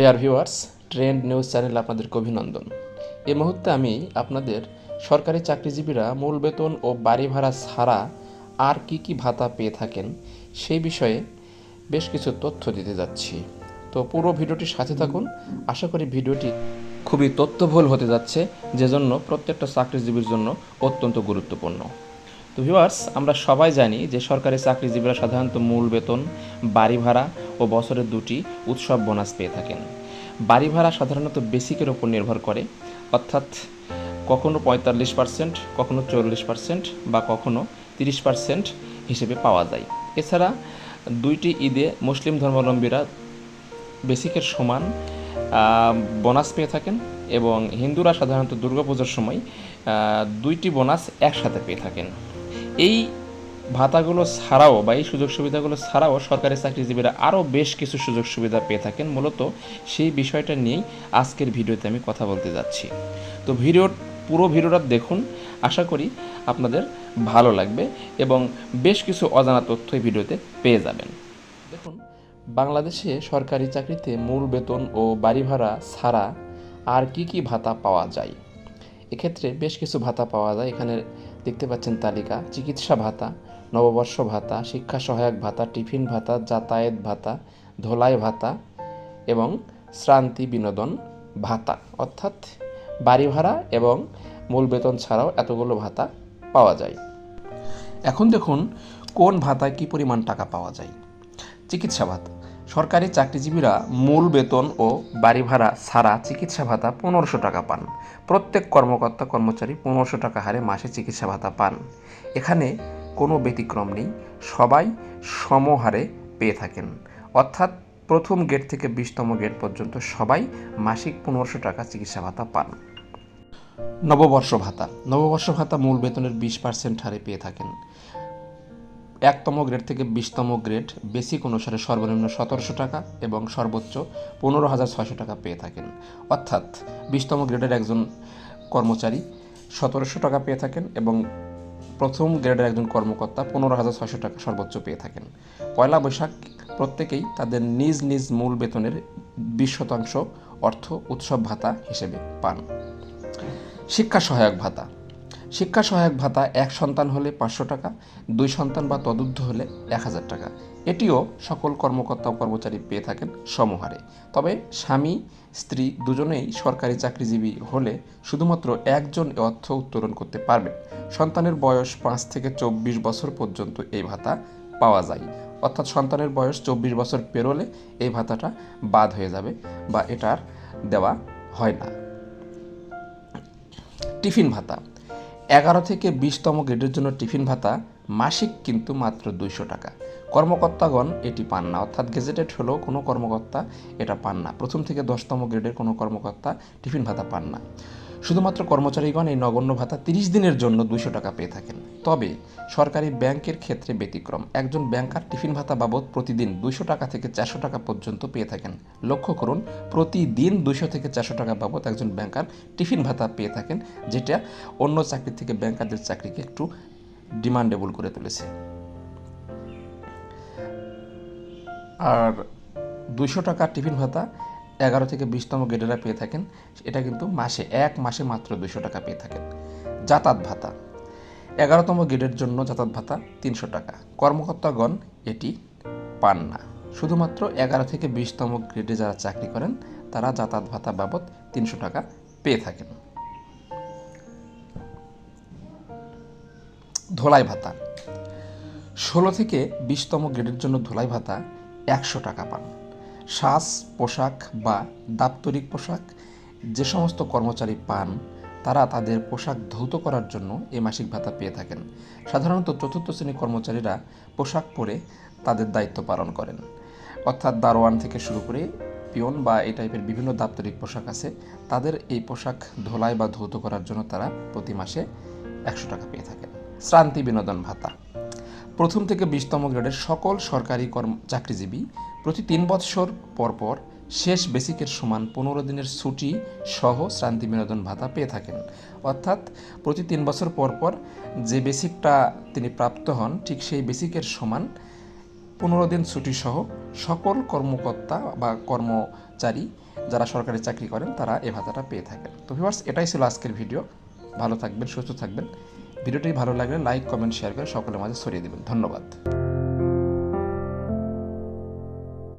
Dear viewers trend news channel আপনাদেরকে অভিনন্দন। এ মুহূর্তে আমি আপনাদের সরকারি চাকরিজীবীরা মূল বেতন ও বাড়ি ভাড়া ছাড়া আর কি কি ভাতা পেয়ে থাকেন সেই বিষয়ে বেশ কিছু তথ্য দিতে যাচ্ছি। তো পুরো ভিডিওটির সাথে থাকুন। আশা করি ভিডিওটি খুবই তথ্যবহুল হতে যাচ্ছে যে জন্য প্রত্যেকটা চাকরিজীবীর জন্য অত্যন্ত গুরুত্বপূর্ণ। তো ভিউয়ার্স আমরা সবাই জানি যে সরকারি চাকরিজীবীরা সাধারণত মূল বেতন, বাড়ি ভাড়া ও বছরের দুটি উৎসব বোনাস পেয়ে থাকেন। বাড়ি ভাড়া সাধারণত বেসিকের ওপর নির্ভর করে, অর্থাৎ কখনো পঁয়তাল্লিশ পার্সেন্ট কখনো চল্লিশ পার্সেন্ট বা কখনো তিরিশ পার্সেন্ট হিসেবে পাওয়া যায়। এছাড়া দুইটি ঈদে মুসলিম ধর্মাবলম্বীরা বেসিকের সমান বোনাস পেয়ে থাকেন এবং হিন্দুরা সাধারণত দুর্গাপূজার সময় দুইটি বোনাস একসাথে পেয়ে থাকেন। এই ভাতাগুলো ছাড়াও বা এই সুযোগ সুবিধাগুলো ছাড়াও সরকারি চাকরিজীবীরা আরও বেশ কিছু সুযোগ সুবিধা পেয়ে থাকেন। মূলত সেই বিষয়টা নিয়েই আজকের ভিডিওতে আমি কথা বলতে যাচ্ছি। তো ভিডিওর পুরো ভিডিওটা দেখুন। আশা করি আপনাদের ভালো লাগবে এবং বেশ কিছু অজানা তথ্য এই ভিডিওতে পেয়ে যাবেন। দেখুন, বাংলাদেশে সরকারি চাকরিতে মূল বেতন ও বাড়ি ভাড়া ছাড়া আর কি কি ভাতা পাওয়া যায়? এক্ষেত্রে বেশ কিছু ভাতা পাওয়া যায়। এখানে দেখতে পাচ্ছেন তালিকা, চিকিৎসা ভাতা নববর্ষ ভাতা, শিক্ষা সহায়ক ভাতা, টিফিন ভাতা, যাতায়াত ভাতা, ধোলাই ভাতা এবং শ্রান্তি বিনোদন ভাতা। অর্থাৎ বাড়ি ভাড়া এবং মূল বেতন ছাড়াও এতগুলো ভাতা পাওয়া যায়। এখন দেখুন কোন ভাতায় কী পরিমাণ টাকা পাওয়া যায়। চিকিৎসা ভাতা। সরকারি চাকরিজীবীরা মূল বেতন ও বাড়ি ভাড়া ছাড়া চিকিৎসা ভাতা পনেরোশো টাকা পান। প্রত্যেক কর্মকর্তা কর্মচারী পনেরোশো টাকা হারে মাসে চিকিৎসা ভাতা পান। এখানে কোনো ব্যতিক্রম নেই, সবাই সমহারে পেয়ে থাকেন। অর্থাৎ প্রথম গেট থেকে বিশতম গেট পর্যন্ত সবাই মাসিক পনেরোশো টাকা চিকিৎসা ভাতা পান। নববর্ষ ভাতা। নববর্ষ ভাতা মূল বেতনের বিশ পার্সেন্ট হারে পেয়ে থাকেন। একতম গ্রেড থেকে বিশতম গ্রেড বেসিক অনুসারে সর্বনিম্ন সতেরোশো টাকা এবং সর্বোচ্চ পনেরো হাজার ছয়শো টাকা পেয়ে থাকেন। অর্থাৎ বিশতম গ্রেডের একজন কর্মচারী সতেরোশো টাকা পেয়ে থাকেন এবং প্রথম গ্রেডের একজন কর্মকর্তা পনেরো হাজার ছয়শো টাকা সর্বোচ্চ পেয়ে থাকেন। পয়লা বৈশাখ প্রত্যেকেই তাদের নিজ নিজ মূল বেতনের বিশ শতাংশ অর্থ উৎসব ভাতা হিসেবে পান। শিক্ষা সহায়ক ভাতা। শিক্ষা সহায়ক ভাতা এক সন্তান হলে পাঁচশো টাকা, দুই সন্তান বা তদুর্ধ্ব হলে এক হাজার টাকা। এটিও সকল কর্মকর্তা ও কর্মচারী পেয়ে থাকেন সমহারে। তবে স্বামী, স্ত্রী দুজনেই সরকারি চাকরিজীবী হলে শুধুমাত্র একজন অর্থ উত্তোলন করতে পারবেন। সন্তানের বয়স পাঁচ থেকে চব্বিশ বছর পর্যন্ত এই ভাতা পাওয়া যায়। অর্থাৎ সন্তানের বয়স চব্বিশ বছর পেরোলে এই ভাতাটা বাদ হয়ে যাবে বা এটার দেওয়া হয় না। টিফিন ভাতা। এগারো থেকে বিশতম গ্রেডের জন্য টিফিন ভাতা, মাসিক কিন্তু মাত্র দুইশো টাকা। কর্মকর্তাগণ এটি পান না, অর্থাৎ গেজেটেড হলেও কোনো কর্মকর্তা এটা পান না। প্রথম থেকে দশতম গ্রেডের কোনো কর্মকর্তা টিফিন ভাতা পান না। শুধুমাত্র কর্মচারীগণ এই নগণ্য ভাতা তিরিশ দিনের জন্য দুইশো টাকা পেয়ে থাকেন। তবে সরকারি ব্যাংকের ক্ষেত্রে ব্যতিক্রম। একজন ব্যাংকার টিফিন ভাতা বাবদ প্রতিদিন দুইশো টাকা থেকে চারশো টাকা পর্যন্ত পেয়ে থাকেন। লক্ষ্য করুন, প্রতিদিন দুইশো থেকে চারশো টাকা বাবদ একজন ব্যাংকার টিফিন ভাতা পেয়ে থাকেন, যেটা অন্য চাকরি থেকে ব্যাংকারদের চাকরিকে একটু ডিমান্ডেবল করে তুলেছে। আর দুইশো টাকা টিফিন ভাতা এগারো থেকে বিশতম গ্রেডেরা পেয়ে থাকেন। এটা কিন্তু মাসে, এক মাসে মাত্র দুইশো টাকা পেয়ে থাকেন। যাতায়াত ভাতা। এগারোতম গ্রেডের জন্য যাতায়াত ভাতা তিনশো টাকা। কর্মকর্তাগণ এটি পান না। শুধুমাত্র এগারো থেকে বিশতম গ্রেডে যারা চাকরি করেন, তারা যাতায়াত ভাতা বাবদ তিনশো টাকা পেয়ে থাকেন। ধোলাই ভাতা। ষোলো থেকে বিশতম গ্রেডের জন্য ধোলাই ভাতা একশো টাকা পান। শ্বাস, পোশাক বা দাপ্তরিক পোশাক, যে সমস্ত কর্মচারী পান, তারা তাদের পোশাক ধৌত করার জন্য এই মাসিক ভাতা পেয়ে থাকেন। সাধারণত চতুর্থ শ্রেণির কর্মচারীরা পোশাক পরে তাদের দায়িত্ব পালন করেন। অর্থাৎ দারোয়ান থেকে শুরু করে পিয়ন বা এই টাইপের বিভিন্ন দাপ্তরিক পোশাক আছে, তাদের এই পোশাক ধোলাই বা ধৌত করার জন্য তারা প্রতি মাসে একশো টাকা পেয়ে থাকেন। শ্রান্তি বিনোদন ভাতা। প্রথম থেকে বিশতম গ্রেডের সকল সরকারি কর্ম, চাকরিজীবী প্রতি তিন বৎসর পর পর শেষ বেসিকের সমান পনেরো দিনের ছুটি সহ শ্রান্তি বিনোদন ভাতা পেয়ে থাকেন। অর্থাৎ প্রতি তিন বছর পর পর যে বেসিকটা তিনি প্রাপ্ত হন, ঠিক সেই বেসিকের সমান পনেরো দিন ছুটি সহ সকল কর্মকর্তা বা কর্মচারী যারা সরকারি চাকরি করেন, তারা এই ভাতাটা পেয়ে থাকেন। তো ভিউয়ার্স এটাই ছিল আজকের ভিডিও। ভালো থাকবেন, সুস্থ থাকবেন। ভিডিওটি ভালো লাগলে লাইক, কমেন্ট শেয়ার করে সকলের মাঝে ছড়িয়ে দেবেন। ধন্যবাদ।